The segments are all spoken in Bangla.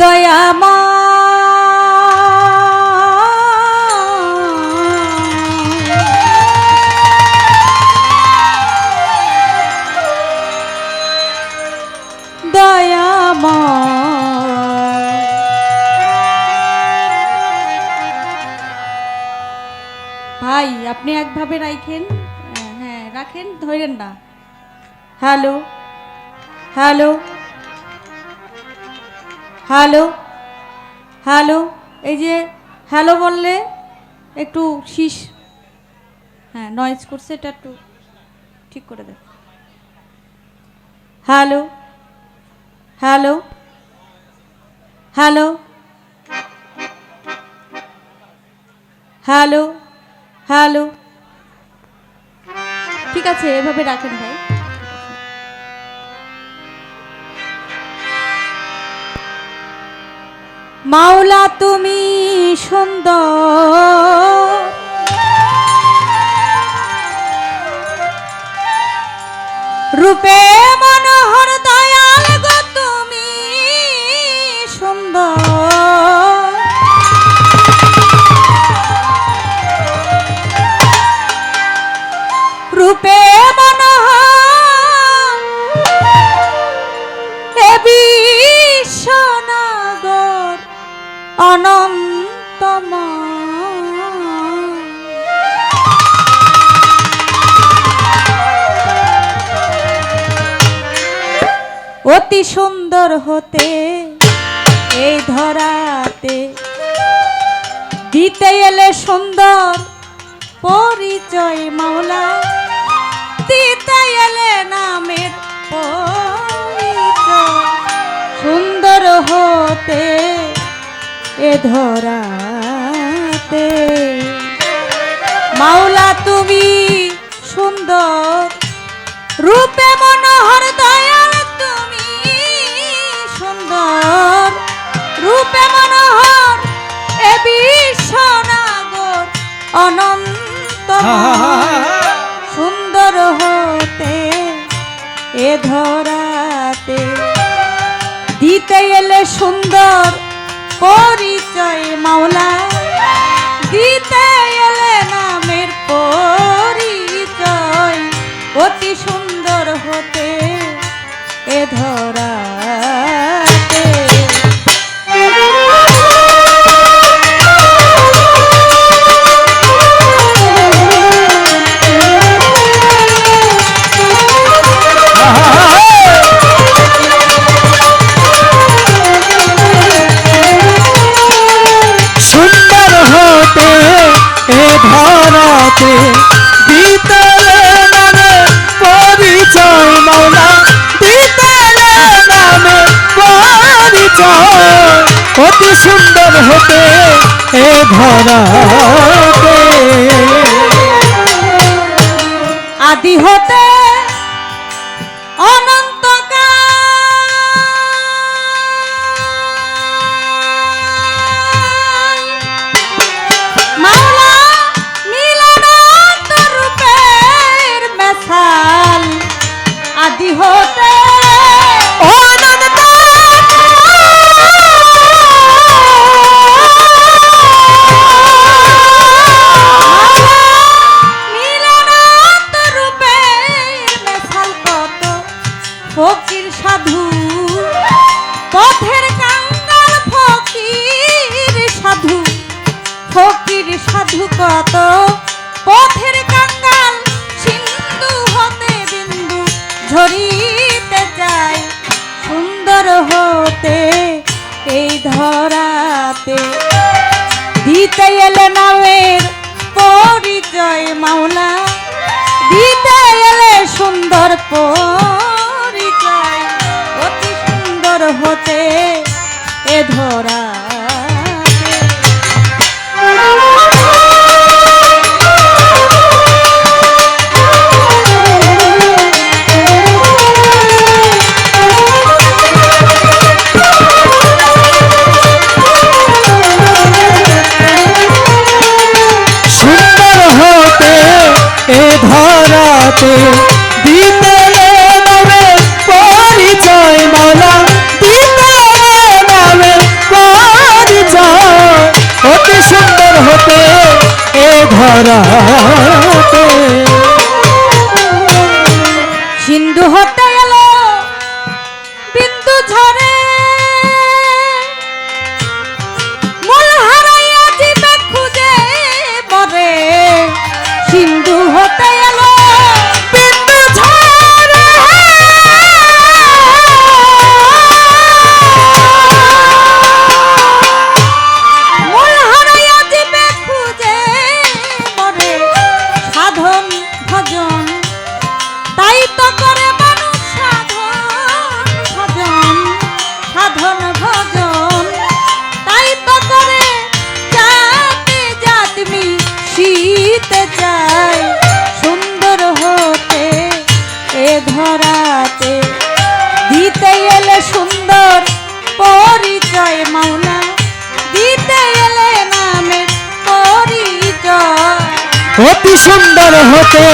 দয়ামা। দয়ামা ভাই আপনি একভাবে রাখেন হ্যাঁ রাখেন ধরেন না। Hello hello. হ্যালো হ্যালো, এই যে হ্যালো বললে একটু শীষ। হ্যাঁ নয়েজ করছে, এটা একটু ঠিক করে দেন hello hello hello hello hello. ঠিক আছে, এভাবে রাখেন ভাই। মাওলা তুমি সুন্দর। রূপে মনোহর দয়াল গো তুমি সুন্দর। রূপে অতি সুন্দর হতে এই ধরাতে। দিতে এলে সুন্দর পরিচয় মাওলা। দিতে এলে নামের পরিচয়। সুন্দর হতে এ ধরাতে। মাওলা তুমি সুন্দর। রূপে মনোহর দয়াল তুমি সুন্দর। রূপে মনোহর এ বিশ্বনাগর অনন্ত সুন্দর হতে এ ধরাতে। দিতে এলে সুন্দর পরিচয় মাওলা দিতে এলে নামের পরিচয়। অতি সুন্দর হতে এ ধরাতে অতি সুন্দর হতে এ ধরাতে আদি হতে সুন্দর হতে, এই ধরাতে। দিতে এলে নামের পরিচয় মাওলা। দিতে এলে সুন্দর পরিচয়। অতি সুন্দর হতে এ ধরা ধরাতে দিতে নামে পরিচয় মালা দিতে নামে পরিচয়। হতে সুন্দর হতে এ ধরাতে। মাওলা দিতে এলে নামে অতি সুন্দর হতে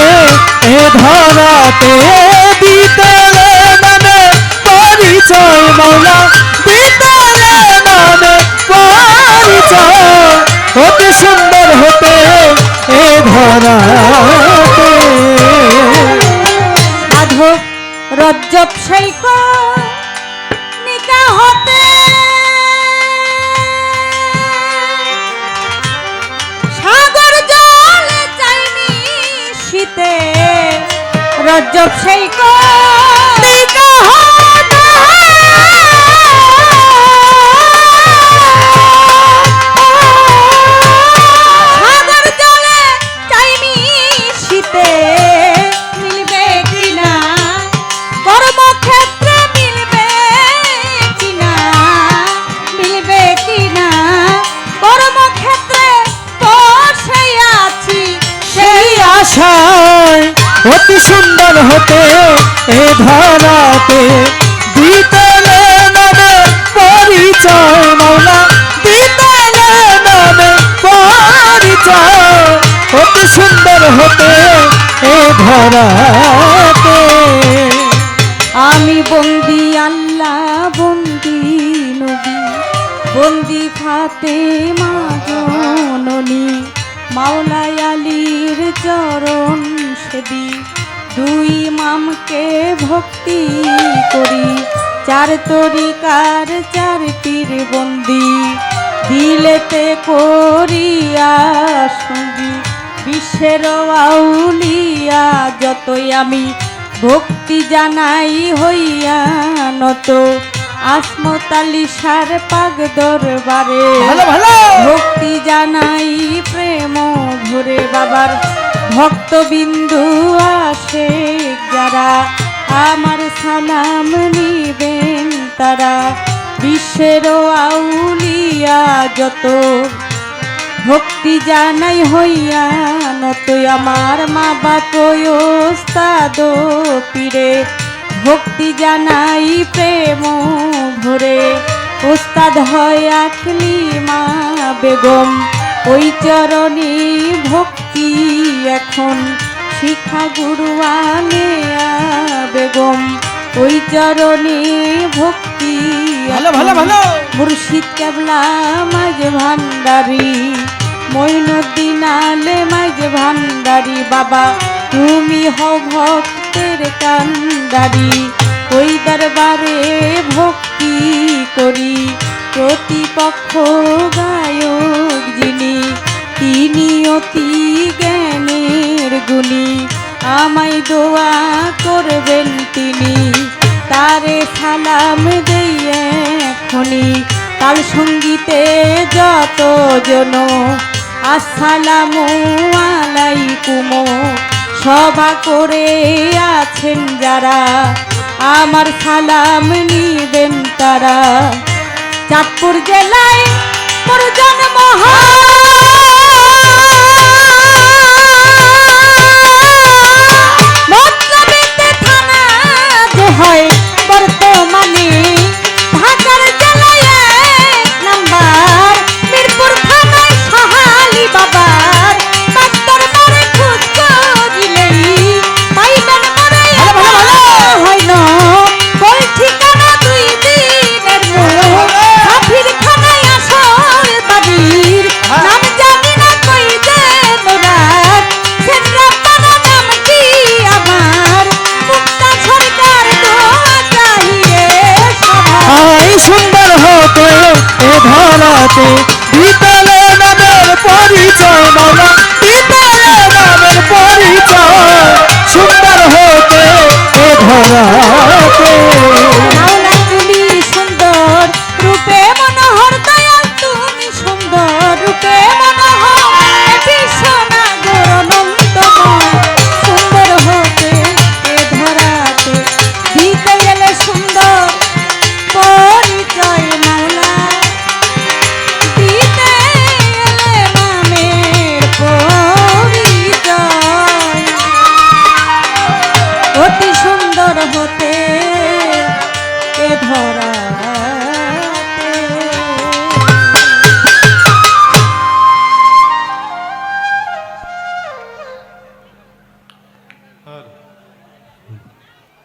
এ ধরাতে দিতে নামে পরিচয় মাওলা দিতে নামে পরিচয়। অতি সুন্দর হতে এ ধরাতে। আধো রজ্জব সৈকত রজ্জব শৈক নিকা হতে এ ধরাতে বিতলে নামে পরিচয় মৌলা বিতলে নামে পরিচয়। অতি সুন্দর হতে এ ধরাতে। আমি বন্দি আল্লাহ, বন্দি নবী, বন্দি ফাতে মা জননী মাওলাই আলীর চরণ দুই মামকে ভক্তি করি চার তরিকার চার পীর বন্দি। দিলেতে করিয়া সঙ্গী বিশ্বের আউলিয়া যতই আমি ভক্তি জানাই হইয়া নত। আসমতালি সার পাগ দরবারে ভক্তি জানাই প্রেম ভরে বাবার ভক্তবিন্দু আসে যারা আমার সালাম নিবেন তারা বিশ্বের আউলিয়া যত ভক্তি জানাই হইয়া নত আমার মা বাপ ওস্তাদ পীরে। ভক্তি জানাই প্রেম ভরে। ওস্তাদ হয় আকলি মা বেগম। ওই চরণে ভক্তি এখন শিখা গুরুয়ানে বেগম। ওই চরণে ভক্তি ভালো ভালো ভালো। মুর্শিদ কেবলা মাঝ ভান্ডারি। মইনুদ্দিন আলে মাঝ ভান্ডারি বাবা তুমি হও ভক্তের কান্দারি ওই দরবারে ভক্তি করি প্রতিপক্ষ গায়ক যিনি তিনি অতি জ্ঞানের গুণী। আমায় দোয়া করবেন তিনি, তারে সালাম দেই এখনি তার সঙ্গীতে যত জন, আসসালামু আলাইকুম। সভা করে আছেন যারা, আমার সালাম নিবেন তারা। চাঁদপুর জেলায় হয় ধরাতে বিতলে নামের পরিচয় মামা বিতলে নামের পরিচয় সুন্দর হতে এ ধরাতে।